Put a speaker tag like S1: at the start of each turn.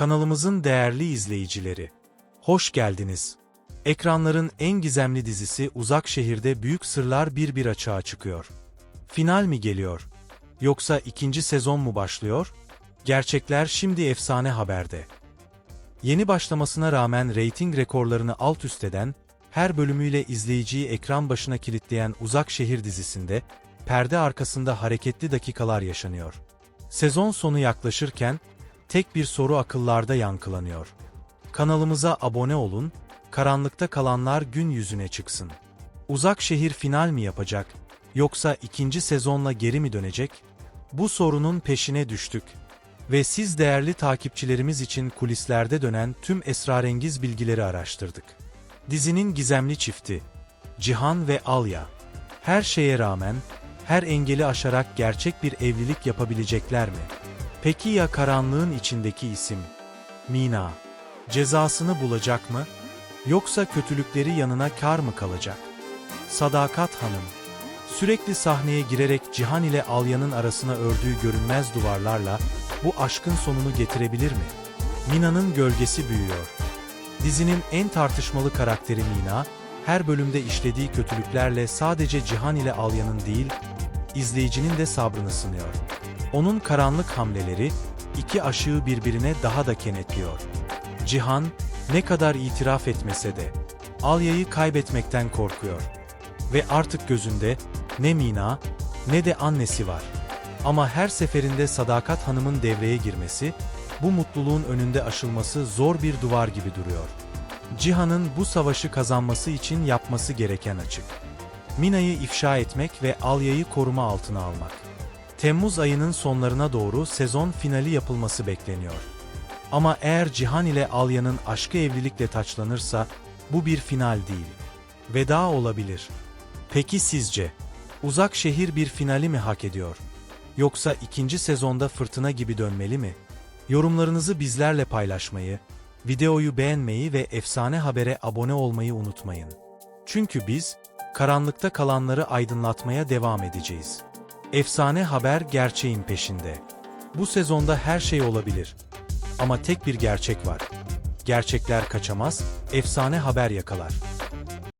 S1: Kanalımızın değerli izleyicileri, hoş geldiniz. Ekranların en gizemli dizisi Uzak Şehir'de büyük sırlar bir bir açığa çıkıyor. Final mi geliyor? Yoksa ikinci sezon mu başlıyor? Gerçekler şimdi efsane haberde. Yeni başlamasına rağmen reyting rekorlarını alt üst eden, her bölümüyle izleyiciyi ekran başına kilitleyen Uzak Şehir dizisinde, perde arkasında hareketli dakikalar yaşanıyor. Sezon sonu yaklaşırken, tek bir soru akıllarda yankılanıyor. Kanalımıza abone olun, karanlıkta kalanlar gün yüzüne çıksın. Uzak Şehir final mi yapacak, yoksa ikinci sezonla geri mi dönecek? Bu sorunun peşine düştük. Ve siz değerli takipçilerimiz için kulislerde dönen tüm esrarengiz bilgileri araştırdık. Dizinin gizemli çifti, Cihan ve Alya. Her şeye rağmen, her engeli aşarak gerçek bir evlilik yapabilecekler mi? Peki ya karanlığın içindeki isim? Mina. Cezasını bulacak mı? Yoksa kötülükleri yanına kar mı kalacak? Sadakat Hanım. Sürekli sahneye girerek Cihan ile Alya'nın arasına ördüğü görünmez duvarlarla bu aşkın sonunu getirebilir mi? Mina'nın gölgesi büyüyor. Dizinin en tartışmalı karakteri Mina, her bölümde işlediği kötülüklerle sadece Cihan ile Alya'nın değil, izleyicinin de sabrını sınıyor. Onun karanlık hamleleri, iki aşığı birbirine daha da kenetliyor. Cihan, ne kadar itiraf etmese de, Alya'yı kaybetmekten korkuyor. Ve artık gözünde, ne Mina, ne de annesi var. Ama her seferinde Sadakat Hanım'ın devreye girmesi, bu mutluluğun önünde aşılması zor bir duvar gibi duruyor. Cihan'ın bu savaşı kazanması için yapması gereken açık. Mina'yı ifşa etmek ve Alya'yı koruma altına almak. Temmuz ayının sonlarına doğru sezon finali yapılması bekleniyor. Ama eğer Cihan ile Alya'nın aşkı evlilikle taçlanırsa, bu bir final değil. Veda olabilir. Peki sizce, Uzak Şehir bir finali mi hak ediyor? Yoksa ikinci sezonda fırtına gibi dönmeli mi? Yorumlarınızı bizlerle paylaşmayı, videoyu beğenmeyi ve efsane habere abone olmayı unutmayın. Çünkü biz, karanlıkta kalanları aydınlatmaya devam edeceğiz. Efsane haber gerçeğin peşinde. Bu sezonda her şey olabilir. Ama tek bir gerçek var. Gerçekler kaçamaz, efsane haber yakalar.